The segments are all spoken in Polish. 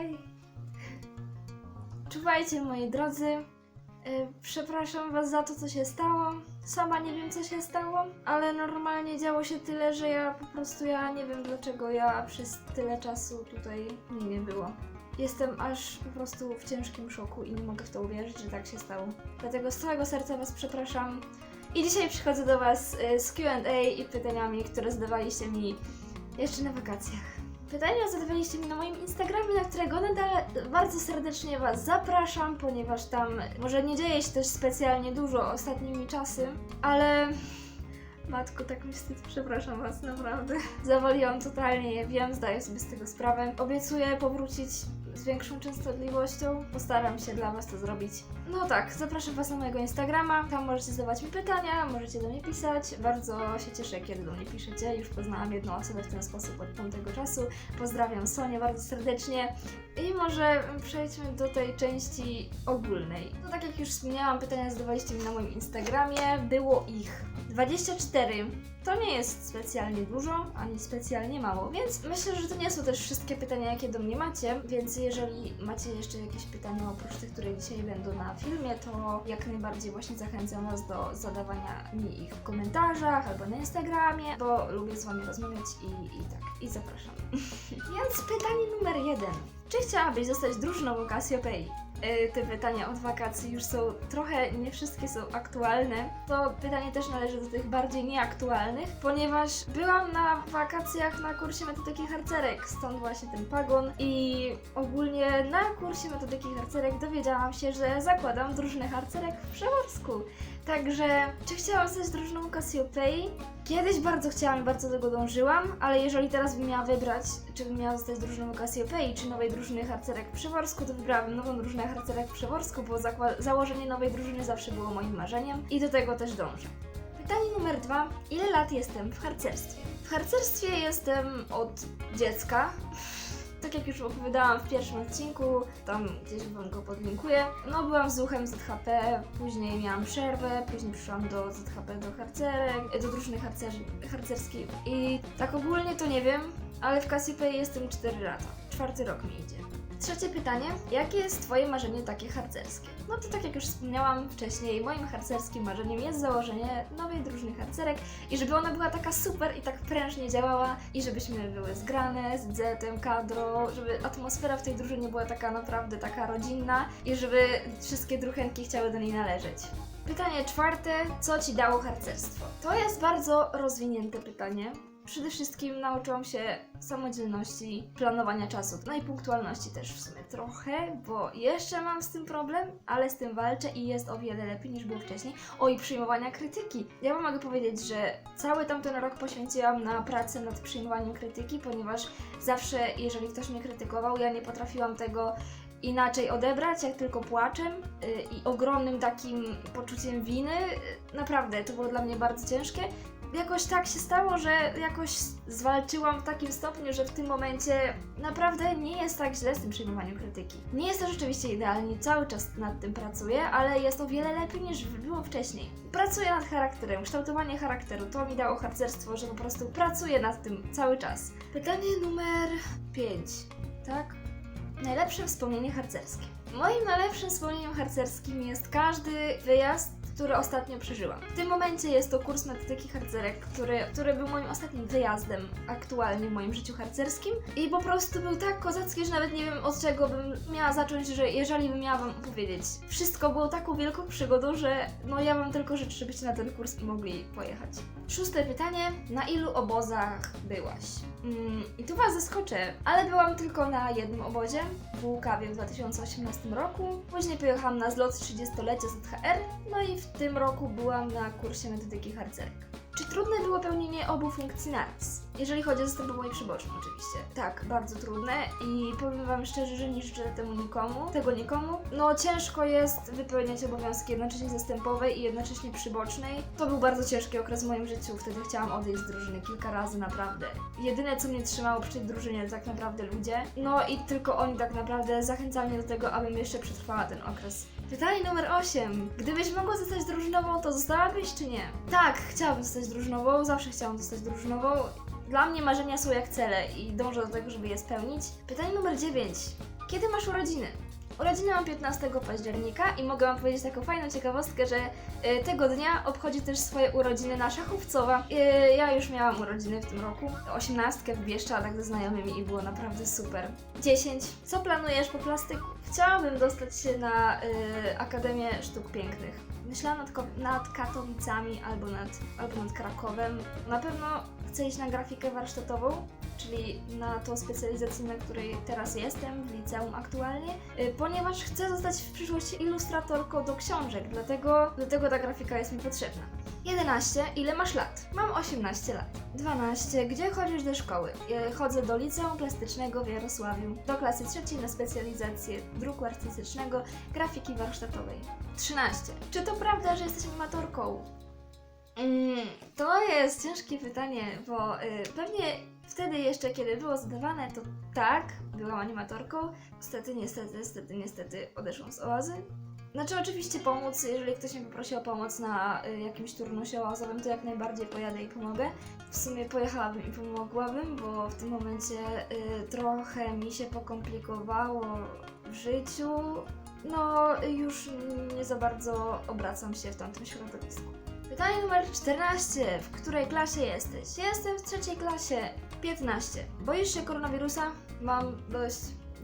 Hej. Czuwajcie, moi drodzy. Y, Przepraszam was za to, co się stało. Sama nie wiem, co się stało, ale normalnie działo się tyle, że ja po prostu ja nie wiem, dlaczego ja przez tyle czasu tutaj mnie nie było. Jestem aż po prostu w ciężkim szoku i nie mogę w to uwierzyć, że tak się stało. Dlatego z całego serca was przepraszam. I dzisiaj przychodzę do was y, z Q&A i pytaniami, które zadawaliście mi jeszcze na wakacjach. Pytania zadawaliście mi na moim Instagramie, na którego nadal bardzo serdecznie Was zapraszam, ponieważ tam może nie dzieje się też specjalnie dużo ostatnimi czasy, ale Matko, tak mi wstyd, przepraszam Was, naprawdę. Zawaliłam totalnie, wiem, zdaję sobie z tego sprawę. Obiecuję powrócić z większą częstotliwością. Postaram się dla Was to zrobić. No tak, zapraszam Was na mojego Instagrama. Tam możecie zadawać mi pytania, możecie do mnie pisać. Bardzo się cieszę, kiedy do mnie piszecie. Już poznałam jedną osobę w ten sposób od tamtego czasu. Pozdrawiam Sonię bardzo serdecznie. I może przejdźmy do tej części ogólnej. No tak jak już wspomniałam, pytania zadawaliście mi na moim Instagramie. Było ich 24. To nie jest specjalnie dużo, ani specjalnie mało, więc myślę, że to nie są też wszystkie pytania, jakie do mnie macie, więc jeżeli macie jeszcze jakieś pytania oprócz tych, które dzisiaj będą na filmie, to jak najbardziej właśnie zachęcam Was do zadawania mi ich w komentarzach albo na Instagramie, bo lubię z Wami rozmawiać i, i tak, i zapraszam. więc pytanie numer jeden. Czy chciałabyś zostać drużynową Cassiopeii? Y, te pytania od wakacji już są trochę, nie wszystkie są aktualne. To pytanie też należy do tych bardziej nieaktualnych, ponieważ byłam na wakacjach na kursie metodyki harcerek, stąd właśnie ten pagon i ogólnie na kursie metodyki harcerek dowiedziałam się, że zakładam drużynę harcerek w Przeworsku. Także, czy chciałam zostać drużyną Cassiopeii? Kiedyś bardzo chciałam bardzo do tego dążyłam, ale jeżeli teraz bym miała wybrać, czy bym miała zostać drużyną Cassiopeii, czy nowej drużyny harcerek Przeworsku, to wybrałabym nową drużynę harcerek Przeworsku, bo założenie nowej drużyny zawsze było moim marzeniem i do tego też dążę. Pytanie numer dwa. Ile lat jestem w harcerstwie? W harcerstwie jestem od dziecka. Tak jak już opowiadałam w pierwszym odcinku, tam gdzieś Wam go podlinkuję. No, byłam z uchem ZHP, później miałam przerwę, później przyszłam do ZHP do harcerek, do drużyny harcer- harcerskiej. I tak ogólnie to nie wiem, ale w Cassiopeii jestem 4 lata. Czwarty rok mi idzie. Trzecie pytanie. Jakie jest Twoje marzenie takie harcerskie? No to tak jak już wspomniałam wcześniej, moim harcerskim marzeniem jest założenie nowej drużyny harcerek i żeby ona była taka super i tak prężnie działała i żebyśmy były zgrane z Zetem, kadro, żeby atmosfera w tej drużynie była taka naprawdę taka rodzinna i żeby wszystkie druchenki chciały do niej należeć. Pytanie czwarte. Co Ci dało harcerstwo? To jest bardzo rozwinięte pytanie. Przede wszystkim nauczyłam się samodzielności, planowania czasu, no i punktualności też w sumie trochę, bo jeszcze mam z tym problem, ale z tym walczę i jest o wiele lepiej niż było wcześniej. O i przyjmowania krytyki. Ja wam mogę powiedzieć, że cały tamten rok poświęciłam na pracę nad przyjmowaniem krytyki, ponieważ zawsze, jeżeli ktoś mnie krytykował, ja nie potrafiłam tego inaczej odebrać, jak tylko płaczem yy, i ogromnym takim poczuciem winy. Yy, Naprawdę, to było dla mnie bardzo ciężkie jakoś tak się stało, że jakoś zwalczyłam w takim stopniu, że w tym momencie naprawdę nie jest tak źle z tym przyjmowaniem krytyki. Nie jest to rzeczywiście idealnie, cały czas nad tym pracuję, ale jest o wiele lepiej niż było wcześniej. Pracuję nad charakterem, kształtowanie charakteru, to mi dało harcerstwo, że po prostu pracuję nad tym cały czas. Pytanie numer 5, tak? Najlepsze wspomnienie harcerskie. Moim najlepszym wspomnieniem harcerskim jest każdy wyjazd, który ostatnio przeżyłam. W tym momencie jest to kurs metodyki harcerek, który, który był moim ostatnim wyjazdem aktualnie w moim życiu harcerskim i po prostu był tak kozacki, że nawet nie wiem od czego bym miała zacząć, że jeżeli bym miała wam opowiedzieć. Wszystko było taką wielką przygodą, że no ja wam tylko życzę, żebyście na ten kurs mogli pojechać. Szóste pytanie. Na ilu obozach byłaś? Mm, I tu was zaskoczę, ale byłam tylko na jednym obozie w Łukawie w 2018 roku. Później pojechałam na zlot 30-lecia ZHR, no i w tym roku byłam na kursie metodyki harcerek. Czy trudne było pełnienie obu funkcji naraz? Jeżeli chodzi o zastępowanie przyboczne oczywiście. Tak, bardzo trudne i powiem wam szczerze, że nie życzę temu nikomu, tego nikomu. No ciężko jest wypełniać obowiązki jednocześnie zastępowej i jednocześnie przybocznej. To był bardzo ciężki okres w moim życiu, wtedy chciałam odejść z drużyny kilka razy naprawdę. Jedyne co mnie trzymało przy tej drużynie to tak naprawdę ludzie. No i tylko oni tak naprawdę zachęcali mnie do tego, abym jeszcze przetrwała ten okres. Pytanie numer 8. Gdybyś mogła zostać drużynową, to zostałabyś czy nie? Tak, chciałabym zostać drużynową, zawsze chciałam zostać drużynową. Dla mnie marzenia są jak cele i dążę do tego, żeby je spełnić. Pytanie numer 9. Kiedy masz urodziny? Urodziny mam 15 października i mogę Wam powiedzieć taką fajną ciekawostkę, że y, tego dnia obchodzi też swoje urodziny nasza chówcowa. Y, ja już miałam urodziny w tym roku, 18 w Bieszczadach ze znajomymi i było naprawdę super. 10. Co planujesz po plastyku? Chciałabym dostać się na y, Akademię Sztuk Pięknych. Myślałam nad, nad Katowicami albo nad, albo nad Krakowem. Na pewno chcę iść na grafikę warsztatową, czyli na tą specjalizację, na której teraz jestem, w liceum aktualnie, ponieważ chcę zostać w przyszłości ilustratorką do książek, dlatego, dlatego ta grafika jest mi potrzebna. 11. Ile masz lat? Mam 18 lat. 12. Gdzie chodzisz do szkoły? Chodzę do liceum plastycznego w Jarosławiu, do klasy trzeciej na specjalizację druku artystycznego, grafiki warsztatowej. 13. Czy to prawda, że jesteś animatorką? Mm, to jest ciężkie pytanie, bo y, pewnie wtedy jeszcze, kiedy było zadawane, to tak, byłam animatorką. Niestety, niestety, niestety, niestety odeszłam z oazy. Znaczy oczywiście pomóc, jeżeli ktoś mnie poprosi o pomoc na y, jakimś turnusie oazowym, to jak najbardziej pojadę i pomogę. W sumie pojechałabym i pomogłabym, bo w tym momencie y, trochę mi się pokomplikowało w życiu. No, już nie za bardzo obracam się w tamtym środowisku. Pytanie numer 14. W której klasie jesteś? Jestem w trzeciej klasie. 15. Boisz się koronawirusa? Mam dość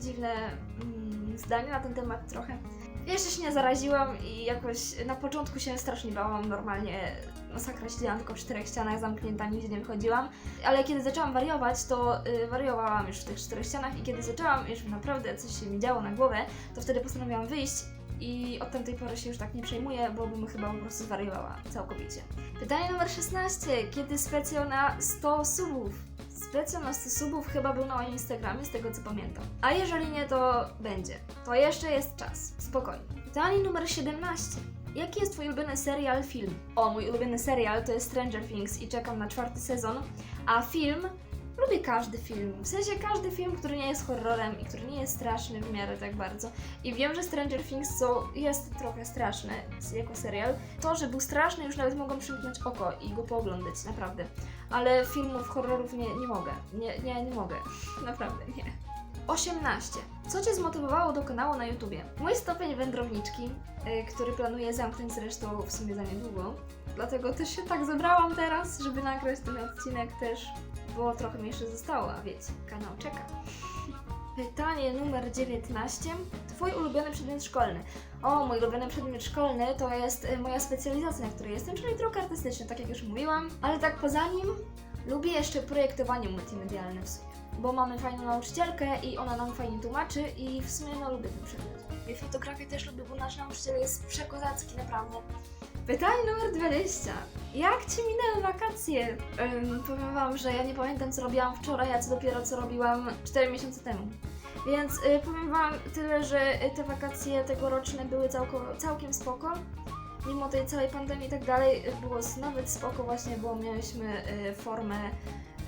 dziwne mm, zdanie na ten temat trochę. Jeszcze się nie zaraziłam i jakoś na początku się strasznie bałam, normalnie masakra siedziałam tylko w czterech ścianach zamknięta, nigdzie nie wychodziłam. Ale kiedy zaczęłam wariować, to y, wariowałam już w tych czterech ścianach i kiedy zaczęłam już naprawdę coś się mi działo na głowę, to wtedy postanowiłam wyjść i od tamtej pory się już tak nie przejmuję, bo bym chyba po prostu zwariowała całkowicie. Pytanie numer 16. Kiedy specjal na 100 subów? Specjal na 100 subów chyba był na moim Instagramie, z tego co pamiętam. A jeżeli nie, to będzie. To jeszcze jest czas. Spokojnie. Pytanie numer 17. Jaki jest Twój ulubiony serial, film? O, mój ulubiony serial to jest Stranger Things i czekam na czwarty sezon, a film Lubię każdy film, w sensie każdy film, który nie jest horrorem i który nie jest straszny w miarę tak bardzo. I wiem, że Stranger Things co jest trochę straszny jako serial. To, że był straszny, już nawet mogą przymknąć oko i go pooglądać, naprawdę. Ale filmów horrorów nie, nie mogę. Nie, nie, nie mogę. Naprawdę nie. 18. Co Cię zmotywowało do kanału na YouTubie? Mój stopień wędrowniczki, y, który planuję zamknąć zresztą w sumie za niedługo. Dlatego też się tak zebrałam teraz, żeby nagrać ten odcinek też, bo trochę mi jeszcze zostało, a wiecie, kanał czeka. Pytanie numer 19. Twój ulubiony przedmiot szkolny. O, mój ulubiony przedmiot szkolny to jest y, moja specjalizacja, na której jestem, czyli druk artystyczny, tak jak już mówiłam. Ale tak poza nim lubię jeszcze projektowanie multimedialne w sumie. Bo mamy fajną nauczycielkę i ona nam fajnie tłumaczy i w sumie no lubię ten przedmiot. Fotografię też lubię, bo nasz nauczyciel jest przekozacki, naprawdę. Pytanie numer 20. Jak Ci minęły wakacje? Ym, powiem Wam, że ja nie pamiętam co robiłam wczoraj, a co dopiero co robiłam 4 miesiące temu. Więc y, powiem Wam tyle, że y, te wakacje tegoroczne były całko, całkiem spoko. Mimo tej całej pandemii i tak dalej, y, było nawet spoko właśnie, bo mieliśmy y, formę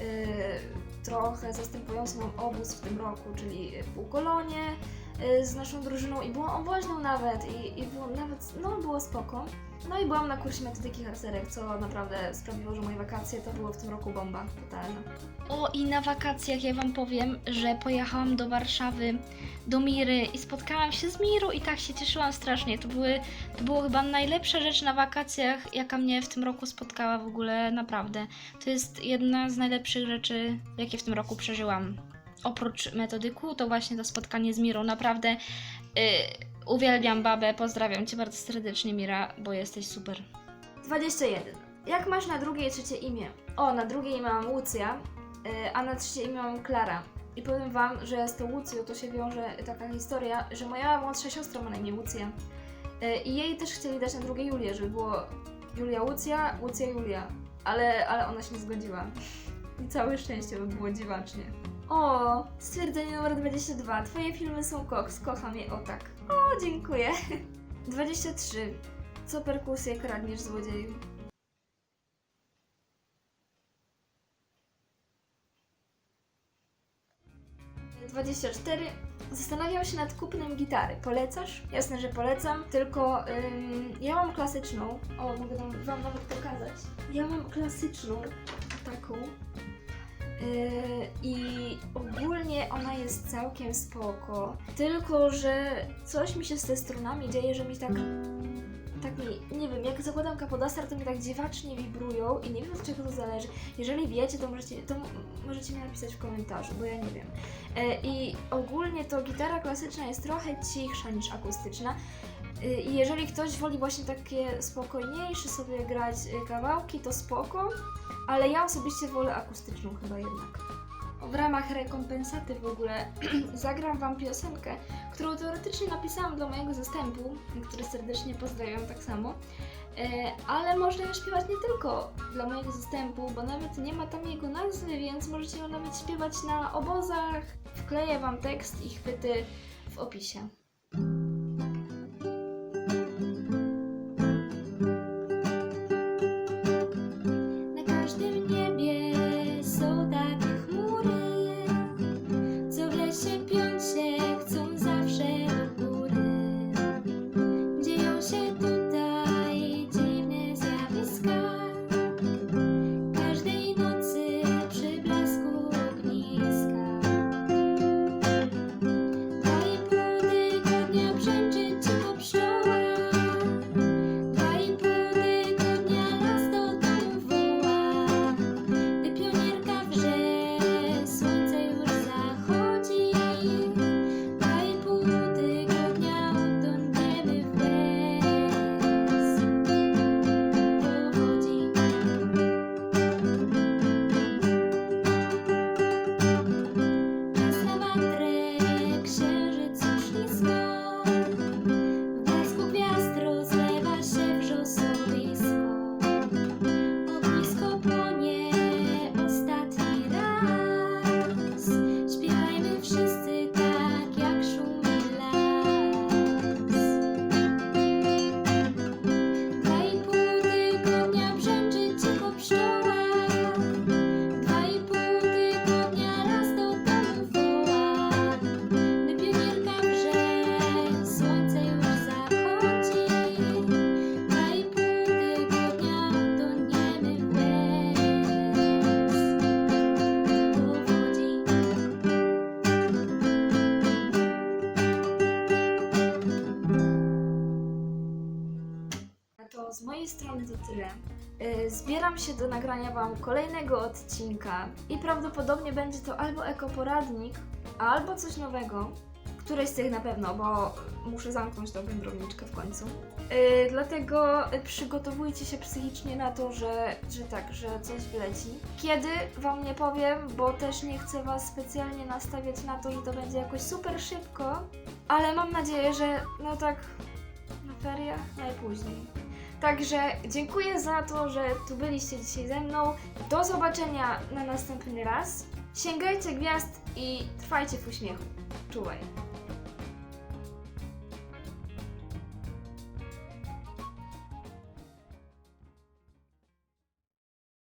y, trochę zastępującą nam obóz w tym roku, czyli y, półkolonie y, z naszą drużyną i byłam oboźną nawet i, i było nawet, no było spoko. No i byłam na kursie metodyki harcerek, co naprawdę sprawiło, że moje wakacje to było w tym roku bomba totalna. O, i na wakacjach ja Wam powiem, że pojechałam do Warszawy, do Miry i spotkałam się z Mirą i tak się cieszyłam strasznie. To, były, to było chyba najlepsza rzecz na wakacjach, jaka mnie w tym roku spotkała w ogóle, naprawdę. To jest jedna z najlepszych rzeczy, jakie w tym roku przeżyłam. Oprócz metodyku, to właśnie to spotkanie z Mirą, naprawdę y, uwielbiam babę, pozdrawiam Cię bardzo serdecznie Mira, bo jesteś super. 21. Jak masz na drugie i trzecie imię? O, na drugie imię mam Łucja, y, a na trzecie imię mam Klara. I powiem Wam, że z tą Łucją to się wiąże taka historia, że moja młodsza siostra ma na imię Łucja. Y, I jej też chcieli dać na drugie Julię, żeby było Julia Łucja, Łucja Julia. Ale, ale ona się nie zgodziła. I całe szczęście, by było dziwacznie. O, stwierdzenie numer 22. Twoje filmy są koks, kocham je o tak. O, dziękuję. 23. Co perkusję kradniesz złodzieju? Dwadzieścia cztery. Zastanawiam się nad kupnem gitary. Polecasz? Jasne, że polecam, tylko ym, ja mam klasyczną. O, mogę wam, wam nawet pokazać. Ja mam klasyczną taką. Yy, I ogólnie ona jest całkiem spoko. Tylko, że coś mi się z te stronami dzieje, że mi tak. Tak mi, nie wiem, jak zakładam kapodastar, to mi tak dziwacznie wibrują i nie wiem od czego to zależy. Jeżeli wiecie, to możecie, to możecie mi napisać w komentarzu, bo ja nie wiem. E, I ogólnie to gitara klasyczna jest trochę cichsza niż akustyczna. Y, I jeżeli ktoś woli właśnie takie spokojniejsze sobie grać kawałki, to spoko, ale ja osobiście wolę akustyczną chyba jednak. W ramach rekompensaty w ogóle zagram Wam piosenkę, którą teoretycznie napisałam dla mojego zastępu, który serdecznie pozdrawiam tak samo. E, Ale można ją śpiewać nie tylko dla mojego zastępu, bo nawet nie ma tam jego nazwy, więc możecie ją nawet śpiewać na obozach. Wkleję Wam tekst i chwyty w opisie. To z mojej strony to tyle. Yy, Zbieram się do nagrania Wam kolejnego odcinka i prawdopodobnie będzie to albo ekoporadnik, albo coś nowego. Któreś z tych na pewno, bo muszę zamknąć tą wędrowniczkę w końcu. Yy, dlatego przygotowujcie się psychicznie na to, że, że tak, że coś wleci. Kiedy Wam nie powiem, bo też nie chcę Was specjalnie nastawiać na to, że to będzie jakoś super szybko, ale mam nadzieję, że no tak na feriach najpóźniej. Także dziękuję za to, że tu byliście dzisiaj ze mną. Do zobaczenia na następny raz. Sięgajcie gwiazd i trwajcie w uśmiechu. Czułaj.